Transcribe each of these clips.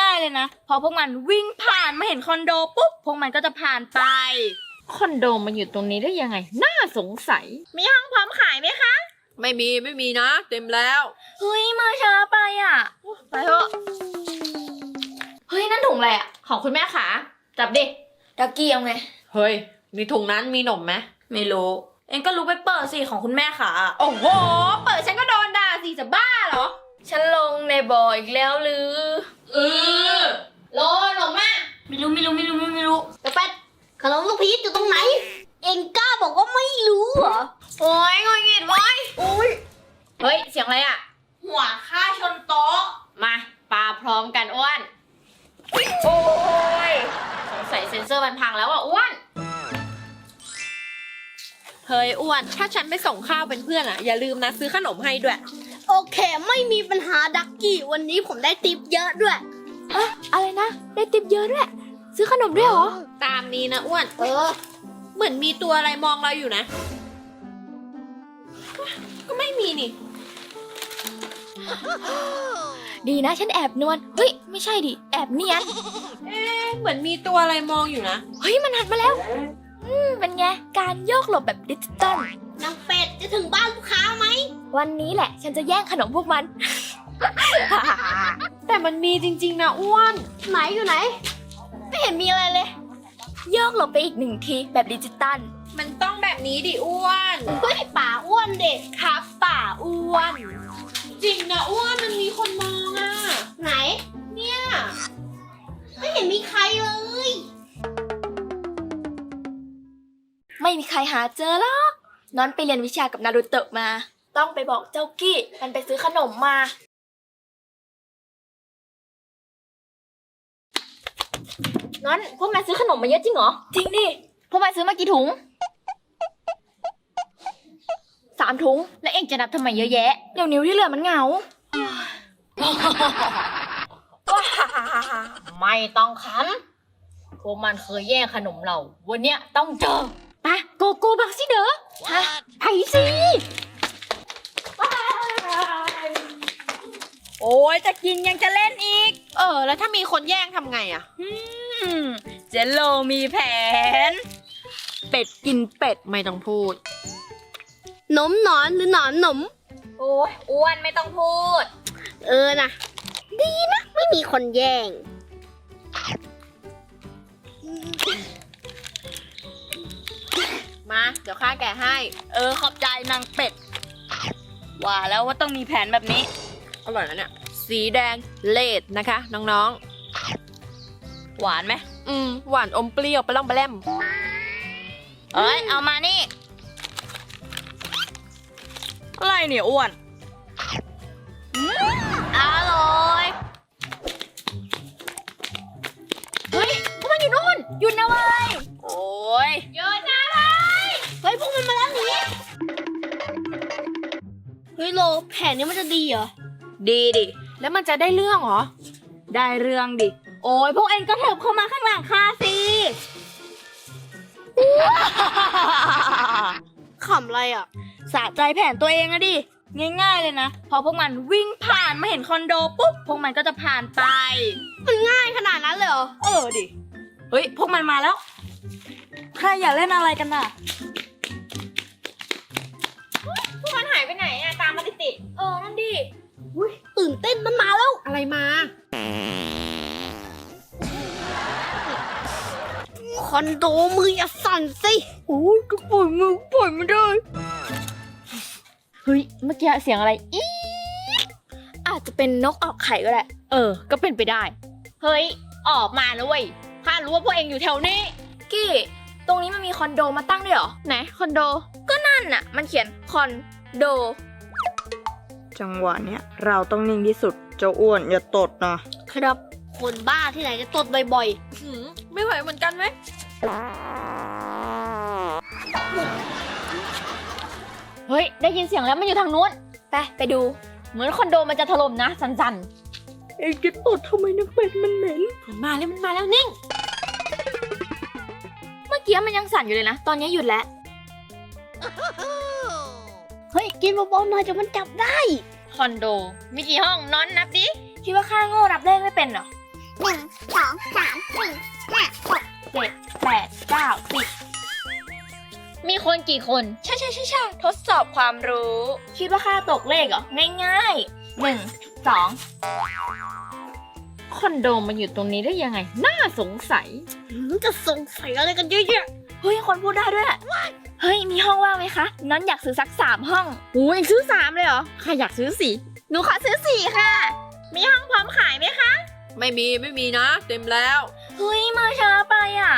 ง่ายๆเลยนะ พอพวกมันวิ่งผ่านมาเห็นคอนโดปุ๊บ พวกมันก็จะผ่านไป คอนโดมันอยู่ตรงนี้ได้ยังไง น่าสงสัย มีห้องพร้อมขายไหมคะ ไม่มีไม่มีนะ เต็มแล้ว เฮ้ย มาช้าไปอะ ไปเถอะ เฮ้ย นั่นถุงอะไรอะ ของคุณแม่ขาจับดิดักกี้เอาไง เฮ้ย มีถุงนั้นมีหนมไหมไม่รู้ เองก็รู้ไปเปิดสิของคุณแม่ค่ะโอ้โห เปิดฉันก็โดนด่าสิจะบ้าเหรอ ฉันลงในบ่ออีกแล้วหรือ เออโลหนมอะไม่รู้ไม่รู้ไม่รู้ไม่รู้ไม่รู้แต่เป็ดขนมลูกพีชอยู่ตรงไหน เอ็งกล้าบอกว่าไม่รู้เหรอ โอ้ยงอยงิดไว้เฮ้ย เสียงอะไรอะ หัวค่าชนโต๊ะมาปลาพร้อมกันอ้วน โอ้ยสงสัยเซ็นเซอร์มันพังแล้วอะอ้วน เฮ้ยอ้วน ถ้าฉันไปส่งข้าวเป็นเพื่อนอะ อย่าลืมนะซื้อขนมให้ด้วย โอเค ไม่มีปัญหาดักกี้ วันนี้ผมได้ติปเยอะด้วยอะไรนะ ได้ติปเยอะด้วย ซื้อขนมด้วยเหรอ ตามนี้นะอ้วน เออ เหมือนมีตัวอะไรมองเราอยู่นะ ก็ไม่มีนี่ ดีนะฉันแอบนวล เฮ้ย ไม่ใช่ดิ แอบเนียนเหมือนมีตัวอะไรมองอยู่นะ เฮ้ย มันหันมาแล้ว อืม เป็นไง การโยกหลบแบบดิจิตอลนางเป็ดจะถึงบ้านลูกค้าไหม วันนี้แหละ ฉันจะแย่งขนมพวกมัน แต่มันมีจริง ๆ นะอ้วน ไหนอยู่ไหน ไม่เห็นมีอะไรเลย โยกหลบไปอีกหนึ่งทีแบบดิจิตอลมันต้องแบบนี้ดิอ้วน เฮ้ยป่าอ้วนเด็กครับ ป่าอ้วน จริงนะอ้วนมันมีคนมองอะ ไหน เนี่ย ไม่เห็นมีใครเลย ไม่มีใครหาเจอหรอกนอนไปเรียนวิชากับนารูโตะมา ต้องไปบอกเจ้ากี้ มันไปซื้อขนมมานอนพวกมันซื้อขนมมาเยอะจริงเหรอ จริงดิ พวกมันซื้อมากี่ถุง สามถุง แล้วเองจะนับทำไมเยอะแยะ เดี๋ยวนิ้วที่เหลือมันเหงา ไม่ต้องขำพวกมันเคยแย่งขนมเรา วันเนี้ยต้องเจอไปะโกโก้บักสิเด้อฮะไปสิ โอ้ยจะกินยังจะเล่นอีก เออ แล้วถ้ามีคนแย่งทำไงอะอืมเจนโลมีแผน เป็ดกินเป็ดไม่ต้องพูด หนมหนอนหรือหนอนหนม โอ้ยอ้วนไม่ต้องพูด เออนะดีนะ ไม่มีคนแย่ง มา เดี๋ยวข้าแกะให้ เออ ขอบใจนางเป็ด ว่าแล้วว่าต้องมีแผนแบบนี้ อร่อยแล้วเนี่ย สีแดงเลดนะคะ น้องหวานไหมๆอืม หวานอมเปรี้ยวปลาล่องปลาแล่มเอ้ย เอามานี่ อะไรเนี่ยอ้วนอืมอร่อยเฮ้ยพวกมันอยู่นู่นหยุดนะเว้ยโอ้ยเยอะนะเลยเฮ้ยพวกมันมาแล้วหนีเฮ้ยโลแผนนี้มันจะดีเหรอ ดีดิ แล้วมันจะได้เรื่องเหรอ ได้เรื่องดิ โอ้ยพวกเองก็เถิบเข้ามาข้างหลังข้าสิขำอะไรอะ สะใจแผนตัวเองอะดิ ง่าย ๆ เลยนะ พอพวกมันวิ่งผ่านมาเห็นคอนโดปุ๊บ พวกมันก็จะผ่านไป มันง่ายขนาดนั้นเลยเหรอ เออดิ เฮ้ย พวกมันมาแล้ว ใครอยากเล่นอะไรกันน่ะ พวกมันหายไปไหนอะตามมาติดเออ นั่นดิ ตื่นเต้นมันมาแล้ว อะไรมา คอนโดมืออย่าสั่นสิโอ้ยก็ปล่อยมือปล่อยไม่ได้ เฮ้ย เมื่อกี้เสียงอะไรอีอาจจะเป็นนกออกไข่ก็ได้ เออ ก็เป็นไปได้ เฮ้ย ออกมาแล้วเว้ยข้ารู้ว่าพวกเองอยู่แถวนี้ กี้ ตรงนี้มันมีคอนโดมาตั้งด้วยเหรอ ไหนคอนโดนั่นน่ะ มันเขียนคอนโด จังหวะเนี้ยเราต้องนิ่งที่สุดเจ้าอ้วนอย่าตดนะครับ คนบ้าที่ไหนจะตดบ่อยหืมไม่ไหวเหมือนกันไหมเฮ้ย ได้ยินเสียงแล้วมันอยู่ทางนู้น ไป ไปดู เหมือนคอนโดมันจะถล่มนะ สันเอ็งจะตดทำไมนักเป็ดมันเหม็น มันมาแล้วมันมาแล้วนิ่ง เมื่อกี้มันยังสั่นอยู่เลยนะ ตอนนี้หยุดแล้วๆเฮ้ย กินเบาๆหน่อยจนมันจับได้ คอนโด มีกี่ห้องนอนนับดิ คิดว่าข้าโง่รับเลขไม่เป็นเหรอหนึ่งสองสามสี่ห้าหกเจ็ดแปดเก้าสิบมีคนกี่คนใช่ใช่ใช่ใช่ทดสอบความรู้ คิดว่าข้าตกเลขเหรอ ง่ายๆหนึ่งสองคอนโดมันอยู่ตรงนี้ได้ยังไง น่าสงสัย จะสงสัยอะไรกันเยอะแเฮ้ย คนพูดได้ด้วย เฮ้ย มีห้องว่างไหมคะ น้องอยากซื้อสักสามห้องโอ้ยซื้อสามเลยเหรอใครอยากซื้อสี่หนูขอซื้อสี่ค่ะ มีห้องพร้อมขายไหมคะ ไม่มีไม่มีนะ เต็มแล้ว เฮ้ย มาช้าไปอะ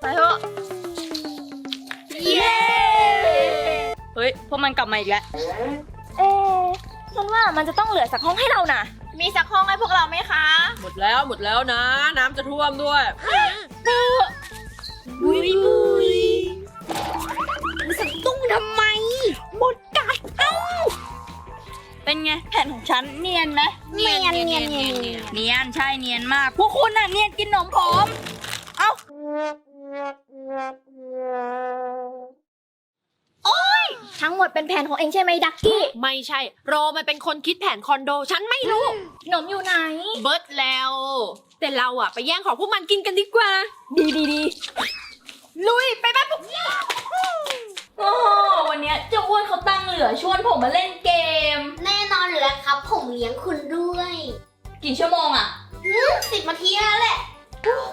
ไปเถอะเย้เฮ้ยพวกมันกลับมาอีกแล้ว เอ๊ะฉันว่ามันจะต้องเหลือสักห้องให้เรานะมีสักห้องให้พวกเราไหมคะหมดแล้วหมดแล้วนะ น้ำจะท่วมด้วย บุยบุย เป็นไงแผนของฉันเนียนไหมเนียนเนียนเนียนเนียนเนียนใช่เนียนมาก พวกคุณน่ะเนียนกินขนมผม เอ้าทั้งหมดเป็นแผนของเองใช่ไหมดักกี้ ไม่ใช่ โรมันเป็นคนคิดแผนคอนโด ฉันไม่รู้ ขนมอยู่ไหน เบิร์ดแล้ว แต่เราอะไปแย่งของพวกมันกินกันดีกว่า ดีดีดีลุยไปบ้านปุ๊กโอ้ โหวันเนี้ยเจ้าอ้วนเขาตั้งเหลือชวนผมมาเล่นเกม แน่นอนอยู่แล้วครับ ผมเลี้ยงคุณด้วยกี่ชั่วโมงอะสิบนาทีแล้วแหละ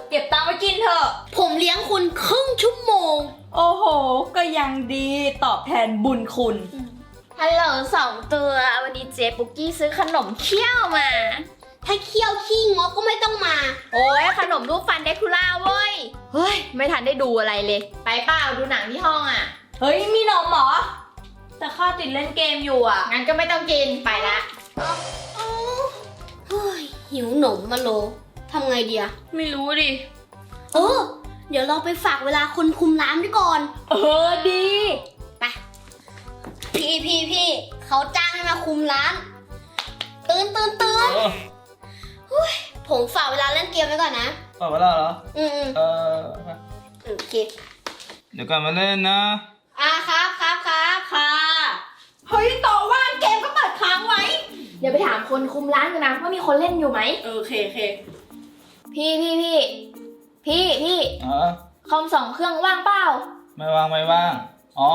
เก็บตังค์ไว้กินเถอะ ผมเลี้ยงคุณครึ่งชั่วโมง โอ้โห ก็ยังดีตอบแทนบุญคุณ ฮัลโหลสองตัว วันนี้เจ๊ปุกกี้ซื้อขนมเคี้ยวมา ถ้าเคี่ยวขี้งอกก็ไม่ต้องมา โอ้ยขนมรูปฟันเดคูล่าเว้ย เฮ้ย ไม่ทันได้ดูอะไรเลย ไปเปล่าดูหนังที่ห้องอะ เฮ้ย มีนมเหรอ แต่ข้าติดเล่นเกมอยู่อะงั้นก็ไม่ต้องกินไปละเฮ้ยหิวหนมมาโลทำไงดีอะไม่รู้ดิ เออ เดี๋ยวเราไปฝากเวลาคนคุมร้านด้วยก่อน เออดีพี่พี่พี่เขาจ้างให้มาคุมร้าน ตื่นตื่นตื่นผมฝากเวลาเล่นเกมไว้ก่อนนะ เปิดเวลาเหรอ อืมอืมเออ โอเค เดี๋ยวกลับมาเล่นนะ อ่าครับครับครับค่ะ เฮ้ยต่อว่างเกมก็เปิดค้างไว้ เดี๋ยวไปถามคนคุมร้านกันนะว่ามีคนเล่นอยู่ไหม เออโอเคโอเคพี่พี่พี่พี่พี่อ๋อคอมสองเครื่องว่างเปล่าไม่ว่างไม่ว่าง อ๋อ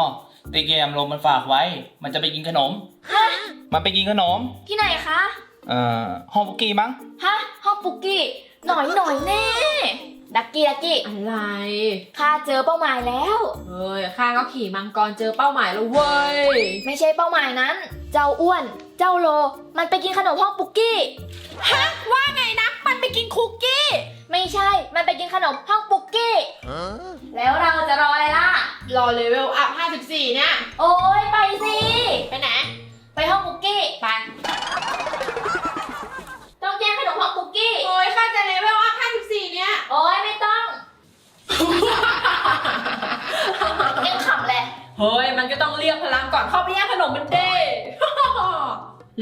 ตีเกมลมมันฝากไว้ มันจะไปกินขนม ฮะมันไปกินขนม ที่ไหนคะเอ่อห้องปุกกี้มั้ง ฮะห้องปุกกี้ หน่อยหน่อยแน่ดักกี้ดักกี้อะไร ข้าเจอเป้าหมายแล้ว เฮ้ยข้าก็ขี่มังกรเจอเป้าหมายแล้วเว้ย ไม่ใช่เป้าหมายนั้น เจ้าอ้วน เจ้าโล มันไปกินขนมห้องปุกกี้ว่าไงนะ มันไปกินคุกกี้ ไม่ใช่ มันไปกินขนมห้องปุกกี้ แล้วเราจะรออะไรล่ะ รอเลเวลอัพ54 เนี่ย โอ้ยไปสิ ไปไหน ไปห้องปุกกี้ ไป ต้องแย่งขนมห้องปุกกี้ โอ้ยข้าจะเลเวลอัพ 54 เนี่ย โอ้ยไม่ต้อง เอ็งขำแหละ เฮ้ย มันก็ต้องเรียกพลังก่อนเข้าไปแย่งขนมมันเด้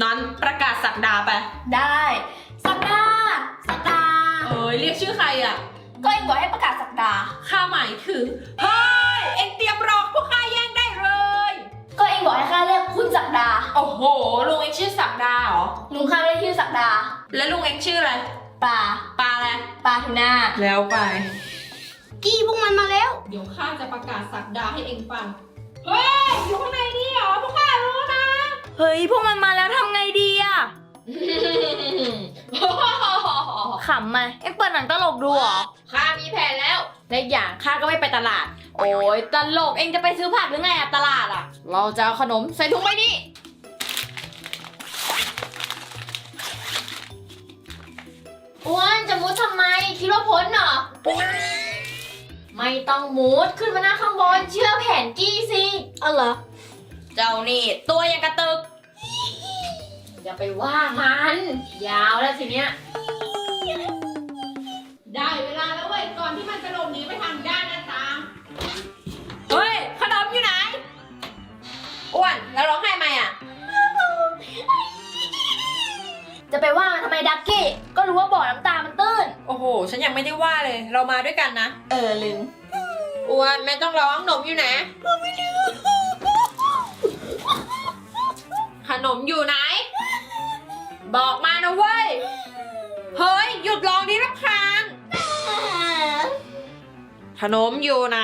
นั้นประกาศสักดาไป ได้สักดาห์สักดาห์เอ้ยเรียกชื่อใครอะ ก็เอ็งบอกให้ประกาศสักดาห์ข้าหมายถึง เฮ้ย เอ็งเตรียมรอพวกข้าแย่งได้เลย ก็เอ็งบอกให้ข้าเรียกคุณสักดาห์โอ้โห ลุงเอ็งชื่อสักดาเหรอ ลุงข้าไม่ได้ชื่อสักดาห์แล้วลุงเอ็งชื่ออะไร ปลาปลาอะไร ปลาทูน่าแล้วไป กี้พวกมันมาแล้ว เดี๋ยวข้าจะประกาศสักดาให้เอ็งฟัง เฮ้ย อยู่ข้างในนี่เหรอพวกข้ารู้นะ เฮ้ย พวกมันมาแล้วทำไงดีอะขำมาเอ็งเปิดหนังตลกดูเหรอ ข้ามีแผนแล้วและอีกอย่างข้าก็ไม่ไปตลาด โอ้ยตลกเอ็งจะไปซื้อผักหรือไงอะตลาดอะเราจะเอาขนมใส่ถุงใบนี้ อ้วนจะมุดทำไม คิดว่าพ้นเหรอ ไม่ต้องมุดขึ้นมาหน้าข้างบน เชื่อแผนกี้สิเอาเหรอ เจ้านี่ตัวยังกระตึก อย่าไปว่ามัน ยาวแล้วทีเนี้ย ได้เวลาแล้วเว้ยก่อนที่มันจะหลบหนีไปทางด้านหน้าต่างเฮ้ย ขนมอยู่ไหน อ้วน แล้วร้องไห้ไหมอะจะไปว่ามันทำไมดักกี้ ก็รู้ว่าบ่อน้ำตามันตื้นโอ้โห ฉันยังไม่ได้ว่าเลย เรามาด้วยกันนะ เออลืมอ้วนแม่ต้องร้องขนมอยู่ไหนขนมอยู่ไหน บอกมานะเว้ย เฮ้ย หยุดร้องดิรำคาญขนมอยู่ไหน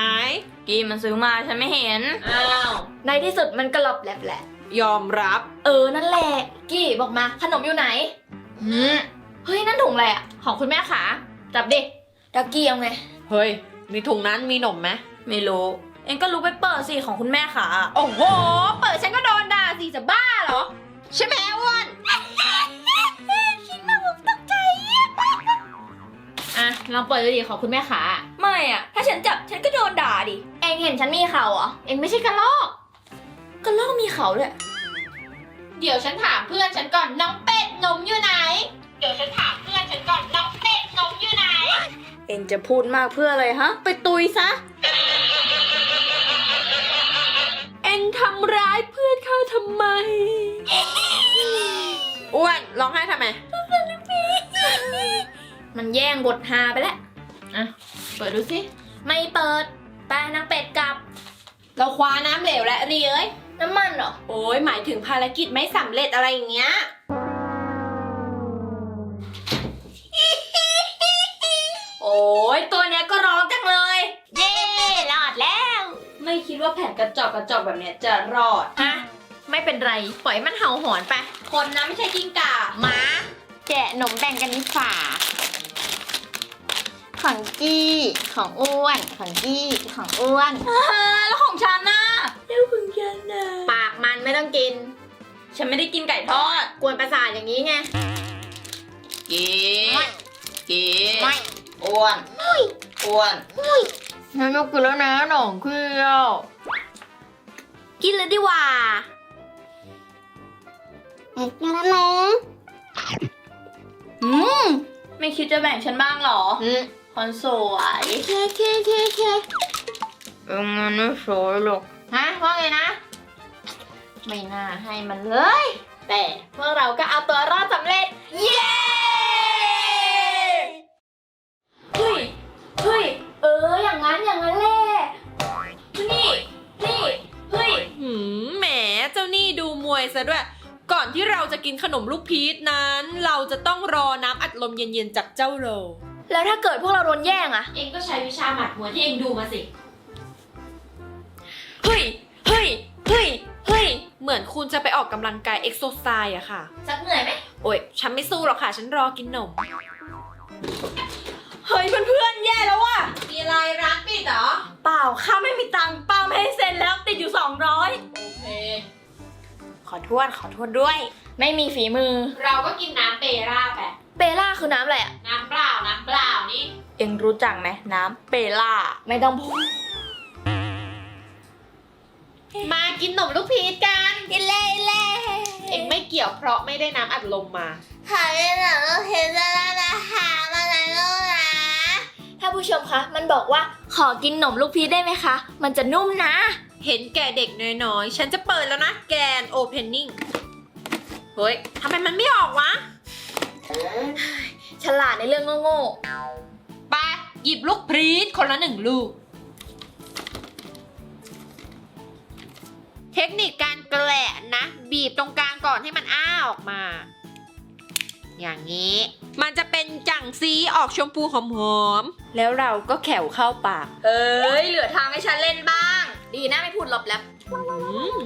กีมันซื้อมาฉันไม่เห็น อ้าว ในที่สุดมันก็หลบแหลบแหละ ยอมรับ เออนั่นแหละ กี้บอกมาขนมอยู่ไหน อืม เฮ้ย นั่นถุงอะไรอะของคุณแม่ขา จับดิ ดักกี้เอาไง เฮ้ยในถุงนั้นมีหนมไหมไม่รู้ เองก็รู้ไปเปิดสิของคุณแม่ขาโอ้โห เปิดฉันก็โดนด่าสิจะบ้าเหรอ ใช่ไหมอ้วนอะลองเปิดดูดิของคุณแม่ขา ไม่อะ ถ้าฉันจับฉันก็โดนด่าดิ เองเห็นฉันมีเขาเหรอ เองไม่ใช่กระลอก ก็ลอกมีเขาด้วยเดี๋ยวฉันถามเพื่อนฉันก่อนน้องเป็ดนมอยู่ไหน เดี๋ยวฉันถามเพื่อนฉันก่อนน้องเป็ดนมอยู่ไหน เองจะพูดมากเพื่ออะไรฮะ ไปตุยซะ เอ็งทำร้ายเพื่อนเขาทำไม อ้วนร้องไห้ทำไม มันแย่งบทฮาไปแล้ว อะ เปิดดูสิ ไม่เปิดไปนางเป็ดกลับ เราคว้าน้ำเหลวและรีเอ้ย น้ำมันเหรอ โอ้ยหมายถึงภารกิจไม่สำเร็จอะไรอย่างเงี้ย ยตัวเนี้ยก็ร้องจังเลย เย้รอดแล้ว ไม่คิดว่าแผ่นกระจอกกระจอกแบบเนี้ยจะรอด ฮะ ไม่เป็นไร ปล่อยมันเห่าหอนไป คนนะไม่ใช่กิ้งก่าหมา แกะหนมแบ่งกันดีฝ่า ของกี้ ของอ้วน ของกี้ ของอ้วนแล้วของฉันน่ะแล้วของฉันน่ะปากมันไม่ต้องกิน ฉันไม่ได้กินไก่ทอด กวนประสาทอย่างนี้ไงกีกีไม่ อ้วนอ้วนฉันไม่กินแล้วนะหนองเคี้ยวกินเลยดีกว่าอืมไม่คิดจะแบ่งฉันบ้างเหรอ อืมคนสวยเคเคเคเคเออมันไม่สวยหรอกฮะว่าไงนะ ไม่น่าให้มันเลย แต่พวกเราก็เอาตัวรอดสำเร็จ เย้ ดูมวยซะด้วย ก่อนที่เราจะกินขนมลูกพีชนั้น เราจะต้องรอน้ำอัดลมเย็นๆจากเจ้าโลแล้วถ้าเกิดพวกเราโดนแย่งอะเองก็ใช้วิชาหมัดมวยที่เองดูมาสิ เฮ้ย เฮ้ย เฮ้ย เฮ้ย เหมือนคุณจะไปออกกำลังกายเอ็กโซไซส์อะค่ะ สักเหนื่อยไหม โอ้ย ฉันไม่สู้หรอกค่ะ ฉันรอกินนม เฮ้ยเพื่อนๆ แย่แล้วว่ะ มีอะไรร้านปิดเหรอ เปล่า ข้าไม่มีตังค์ป้าไม่ให้เซ็นแล้วติดอยู่ 200โอเคข อโทษขอโทษด้วย ไม่มีฝีมือ เราก็กินน้ำเปร่าไปเบล่าคือน้ำอะไรอะน้ำเปล่า น้ำเปล่านี่เอ็งรู้จักไหมน้ำเปล่า ไม่ต้องพูด มากินขนมลูกพีชกันกินเลยเลยเองไม่เกี่ยวเพราะไม่ได้น้ำอัดลมมาหาเรื่องหนังก็เห็นแล้วนะหา ถ้าผู้ชมคะ มันบอกว่าขอกินหนมลูกพีชได้ไหมคะ มันจะนุ่มนะ เห็นแก่เด็กน้อยๆ ฉันจะเปิดแล้วนะแกนโอเพนนิ่งเฮ้ยทำไมมันไม่ออกวะ ฉลาดในเรื่องโง่ไปหยิบลูกพรีชคนละหนึ่งลูก เทคนิคการแกละนะ บีบตรงกลางก่อนให้มันอ้าออกมา อย่างนี้ มันจะเป็นจังซีออกชมพูหอมๆ แล้วเราก็แขวเข้าปาก เอ้ยเหลือทางให้ฉันเล่นบ้างๆดีนะไม่พูดหลบแล้ว อืม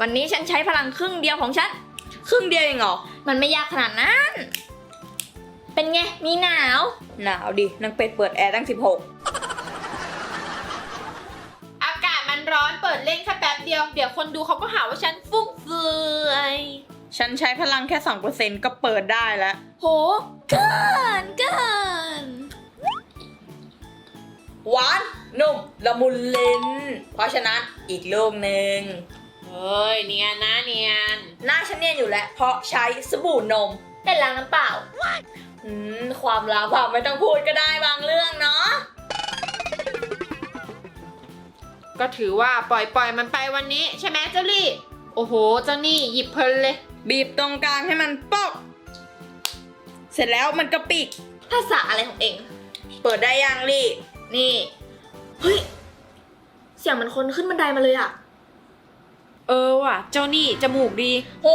วันนี้ฉันใช้พลังครึ่งเดียวของฉัน ครึ่งเดียวเองเหรอ มันไม่ยากขนาดนั้น เป็นไง มีหนาว หนาวดินางเป็ดเปิดแอร์ตั้ง อากาศมันร้อนเปิดเล่นแค่แป๊บเดียว เดี๋ยวคนดูเขาก็หาว่าฉันฟุ่มเฟือย16 ฉันใช้พลังแค่ 2%ก็เปิดได้แล้ว โห เกินเกินหวานนุ่มละมุนลิ้น เพราะฉะนั้นอีกลูกหนึ่งเฮ้ยเนียนนะเนียนหน้าฉันเนียนอยู่แล้ว เพราะใช้สบู่นมเป็นล้างน้ำเปล่าอืมความลับอะไม่ต้องพูดก็ได้บางเรื่องเนาะก็ถือว่าปล่อยปล่อยมันไปวันนี้ ใช่ไหมเจ้าลี่ โอ้โห เจ้านี่หยิบเพลินเลย บีบตรงกลางให้มันปอก เสร็จแล้วมันก็ปิก ภาษาอะไรของเอง เปิดได้ยังลี่ นี่ เฮ้ย เสียงเหมันคนขึ้นบันไดมาเลยอะเออว่ะ เจ้านี่จมูกดี โห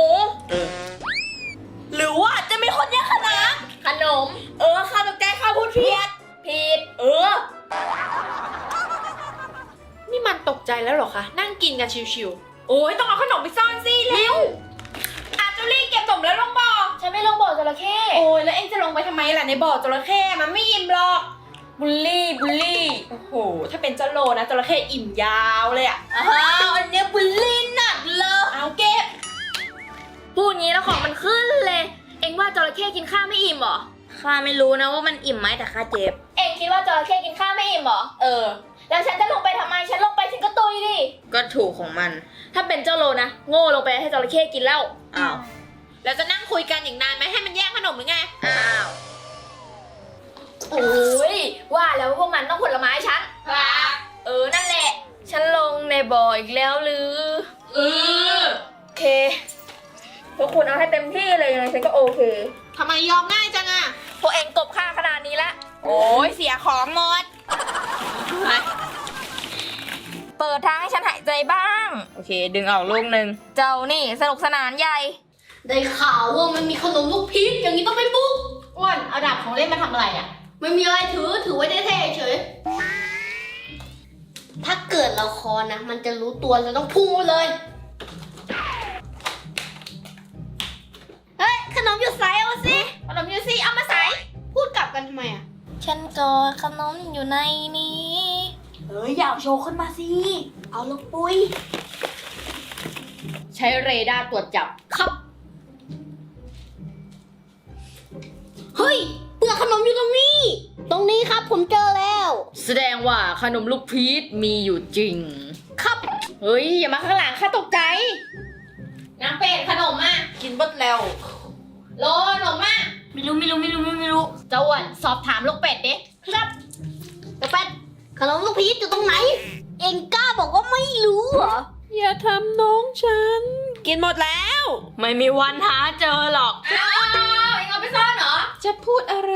หรือว่าจะมีคนแย่งขนมขนม เออข้าตกใจข้าพูดผิดผิด เออ นี่มันอคะ นั่งกินกันชิวๆ โอ้ยต้องเอาขนมไปซ่อนสิเร็วอาจูลี่เก็บขนมแล้วลงบ่อ ฉันไม่ลงบ่อจระเข้โอ้ยแล้วเอ็งจะลงไปทำไมล่ะในบ่อจระเข้มันไม่อิ่มหรอกบุลลี่บุลลี่โอ้โห ถ้าเป็นเจ้าโลนะจระเข้อิ่มยาวเลยอะอ้าวอันเนี้ยบุลลี่หนักเลยเอาเก็บ พูดงี้แล้วของมันขึ้นเลย เอ็งว่าจระเข้กินข้าวไม่อิ่มเหรอข้าไม่รู้นะว่ามันอิ่มไหมแต่ข้าเจ็บ เอ็งคิดว่าจระเข้กินข้าวไม่อิ่มเหรอ เออ แล้วฉันจะลงไปทำไม ฉันลงไปฉันก็ตุยดิ ก็ถูกของมัน ถ้าเป็นเจ้าโลนะ โง่ลงไปให้จระเข้กินแล้ว อ้าว แล้วจะนั่งคุยกันอีกนานไหมให้มันแย่งขนมหรือไง อ้าว โอ้ยว่าแล้วพวกมันต้องผลไม้ฉันเออ นั่นแหละ ฉันลงในบ่ออีกแล้วหรือเออโอเค พวกคุณเอาให้เต็มที่เลยยังไงฉันก็โอเค ทำไมยอมง่ายจังอะพวกเองกบค่าขนาดนี้แล้วโอ้ยเสียของหมดเปิดทางให้ฉันหายใจบ้าง โอเค ดึงออกลูกหนึ่งเจ้านี่สนุกสนานใหญ่ ได้ข่าวว่ามันมีขนมลูกพีชอย่างนี้ต้องไปบุกอ้วนเอาดาบของเล่นมาทำอะไรอะไม่มีอะไรถือถือไว้เท่ๆเฉย ถ้าเกิดเราคอนะ มันจะรู้ตัวเราต้องพุ่งไปเลย เฮ้ย ขนมอยู่ใส่เอาสิ ขนมยูซี่เอามาใส่พูดกลับกันทำไมอะ ฉันก็ขนมอยู่ในนี้ เฮ้ยอยากโชว์ขึ้นมาสิ เอาลูกปุ้ย ใช้เรดาร์ตรวจจับครับ เฮ้ย เปลือกขนมอยู่ตรงนี้ ตรงนี้ครับผมเจอแล้ว แสดงว่าขนมลูกพีชมีอยู่จริง ครับ เฮ้ย อย่ามาข้างหลังข้าตกใจนางเป็ดขนมอะกินเบดแล้วโลขนมอะไม่รู้ไม่รู้ไม่รู้ไม่รู้เจ้าอ้วนสอบถามลูกเป็ดดิครับกระเป็ด ขนมลูกพีชอยู่ตรงไหน เอ็งกล้าบอกว่าไม่รู้เหรอ อย่าทำน้องฉัน กินหมดแล้ว ไม่มีวันหาเจอหรอก อ้าวเอ็งเอาไปซ่อนเหรอ จะพูดอะไร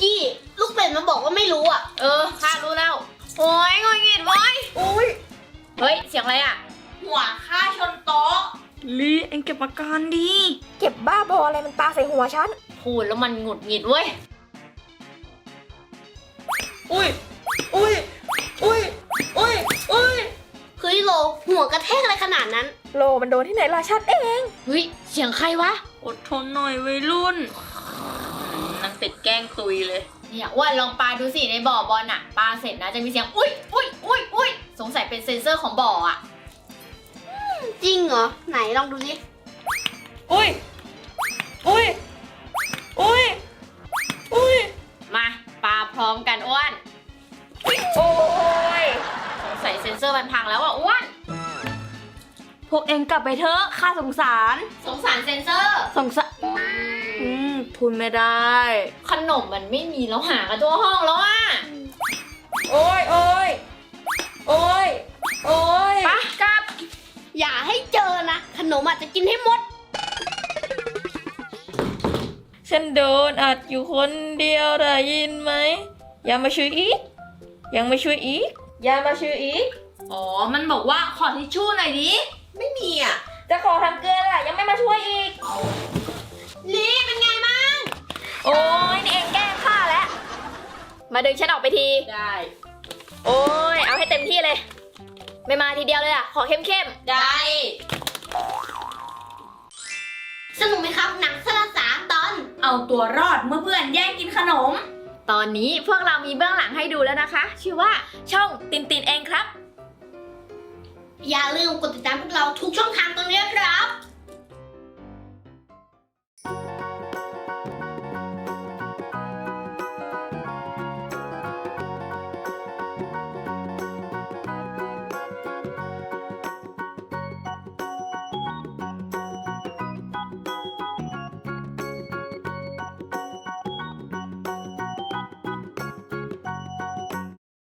กี้ลูกเป็ดมันบอกว่าไม่รู้อะ เออข้ารู้แล้ว โอ้ยงอยงิดไว้ยอุ้ย เฮ้ย เสียงอะไรอะ หัวข้าชนโต๊ะ ลีเอ็งเก็บอาการดี เก็บบ้าบออะไรมันปาใส่หัวฉัน พูดแล้วมันหงุดหงิดเว้ย อุ้ย อุ้ย อุ้ย อุ้ย อุ้ยเฮ้ยโลหัวกระแทกอะไรขนาดนั้น โลมันโดนที่ไหนล่ะชัดเอง เฮ้ยเสียงใครวะ อดทนหน่อยวัยรุ่นนางเป็ดแกล้งตุยเลย เนี่ยอ้วนลองปาดูสิในบ่อบอลน่ะปาเสร็จนะจะมีเสียงอุ้ยอุ้ยอุ้ยอุ้ยสงสัยเป็นเซ็นเซอร์ของบ่ออะจริงเหรอ ไหนลองดูสิอุ้ย อุ้ย อุ้ย อุ้ย มาปาพร้อมกันอ้วน โอ้ยสงสัยเซ็นเซอร์มันพังแล้วอะอ้วนพวกเอ็งกลับไปเถอะข้าสงสาร สงสารเซ็นเซอร์ สงสารอืมพูดไม่ได้ ขนมมันไม่มีแล้วหากันทั่วห้องแล้วอะ โอ้ยโอ้ยโอ้ยโอ้ยปะกลับ อย่าให้เจอนะ ขนมอาจจะกินให้หมด ฉันโดนอัดอยู่คนเดียวได้ยินไหม อย่ามาช่วยอีก ยังไม่ช่วยอีกอย่ามาช่วยอีก อ๋อ มันบอกว่าขอทิชชู่หน่อยดิ ไม่มีอะ จะขอทำเกลือล่ะยังไม่มาช่วยอีก ลีเป็นไงบ้างโอ้ยนี่เองแกล้งข้าแล้ว มาดึงฉันออกไปที ได้ โอ้ยเอาให้เต็มที่เลย ไม่มาทีเดียวเลยอะ ขอเข้มได้ สนุกไหมครับหนังสารสารตอน เอาตัวรอดเมื่อเพื่อนแย่งกินขนมๆ ตอนนี้พวกเรามีเบื้องหลังให้ดูแล้วนะคะ ชื่อว่าช่องตินตินเองครับ อย่าลืมกดติดตามพวกเราทุกช่องทางตรงนี้ครับ